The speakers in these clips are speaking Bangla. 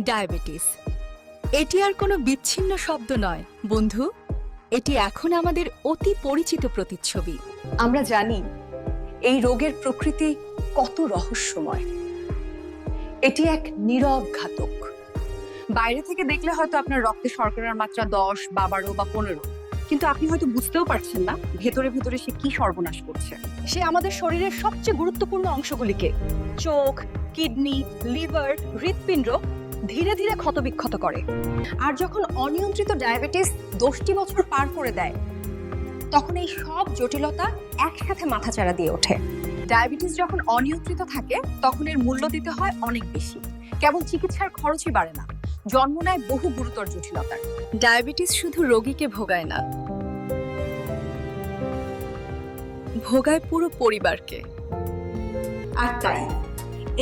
ডায়াবেটিস। এটি আর কোনো বিচ্ছিন্ন শব্দ নয়, বন্ধু। এটি এখন আমাদের অতি পরিচিত প্রতিচ্ছবি। আমরা জানি এই রোগের প্রকৃতি কত রহস্যময়। এটি এক নীরব ঘাতক। বাইরে থেকে দেখলে হয়তো আপনার রক্তে শর্করার মাত্রা দশ বা বারো বা পনেরো। কিন্তু আপনি হয়তো বুঝতেও পারছেন না ভেতরে ভেতরে সে কি সর্বনাশ করছে। সে আমাদের শরীরের সবচেয়ে গুরুত্বপূর্ণ অংশগুলিকে চোখ, কিডনি, লিভার, হৃৎপিণ্ড ধীরে ধীরে ক্ষতবিক্ষত করে। আর যখন অনিয়ন্ত্রিত ডায়াবেটিস দশটি বছর পার করে দেয়, তখন এই সব জটিলতা একসাথে মাথাচাড়া দিয়ে ওঠে। ডায়াবেটিস যখন অনিয়ন্ত্রিত থাকে, তখন এর মূল্য দিতে হয় অনেক বেশি। কেবল চিকিৎসার খরচই বাড়ে না, জন্ম নেয় বহু গুরুতর জটিলতার। ডায়াবেটিস শুধু রোগীকে ভোগায় না, ভোগায় পুরো পরিবারকে। আর তাই,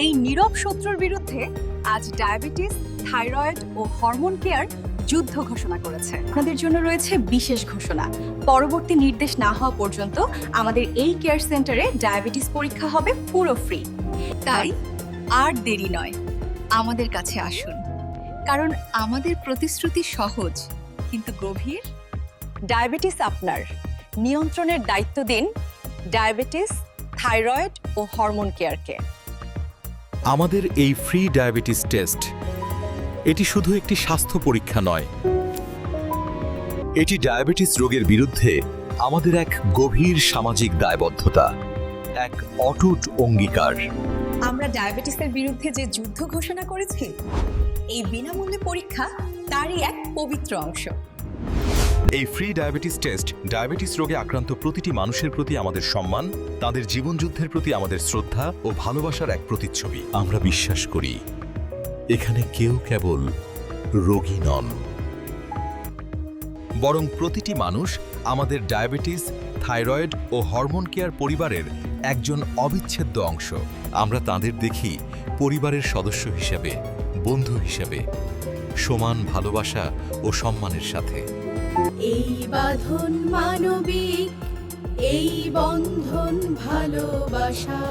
এই নীরব শত্রুর বিরুদ্ধে আজ ডায়াবেটিস, থাইরয়েড ও হরমোন কেয়ার যুদ্ধ ঘোষণা করেছে। আপনাদের জন্য রয়েছে বিশেষ ঘোষণা। পরবর্তী নির্দেশ না হওয়া পর্যন্ত আমাদের এই কেয়ার সেন্টারে ডায়াবেটিস পরীক্ষা হবে পুরো ফ্রি। তাই আর দেরি নয়, আমাদের কাছে আসুন। কারণ আমাদের প্রতিশ্রুতি সহজ, কিন্তু গভীর। ডায়াবেটিস আপনার। নিয়ন্ত্রণের দায়িত্ব দিন ডায়াবেটিস, থাইরয়েড ও হরমোন কেয়ারকে। আমাদের এই ফ্রি ডায়াবেটিস টেস্ট এটি শুধু একটি স্বাস্থ্য পরীক্ষা নয়। এটি ডায়াবেটিস রোগের বিরুদ্ধে আমাদের এক গভীর সামাজিক দায়বদ্ধতা, এক অটুট অঙ্গীকার। আমরা ডায়াবেটিসের বিরুদ্ধে যে যুদ্ধ ঘোষণা করেছি, এই বিনামূল্যে পরীক্ষা তারই এক পবিত্র অংশ। এই ফ্রি ডায়াবেটিস টেস্ট ডায়াবেটিস রোগে আক্রান্ত প্রতিটি মানুষের প্রতি আমাদের সম্মান, তাদের জীবনযুদ্ধের প্রতি আমাদের শ্রদ্ধা ও ভালোবাসার এক প্রতিচ্ছবি। আমরা বিশ্বাস করি, এখানে কেউ কেবল রোগী নন। বরং প্রতিটি মানুষ আমাদের ডায়াবেটিস থাইরয়েড ও হরমোন কেয়ার পরিবারের একজন অবিচ্ছেদ্য অংশ। আমরা তাদের দেখি পরিবারের সদস্য হিসেবে, বন্ধু হিসেবে, সমান ভালোবাসা ও সম্মানের সাথে। এই বাঁধন মানবিক এই বন্ধন ভালোবাসা।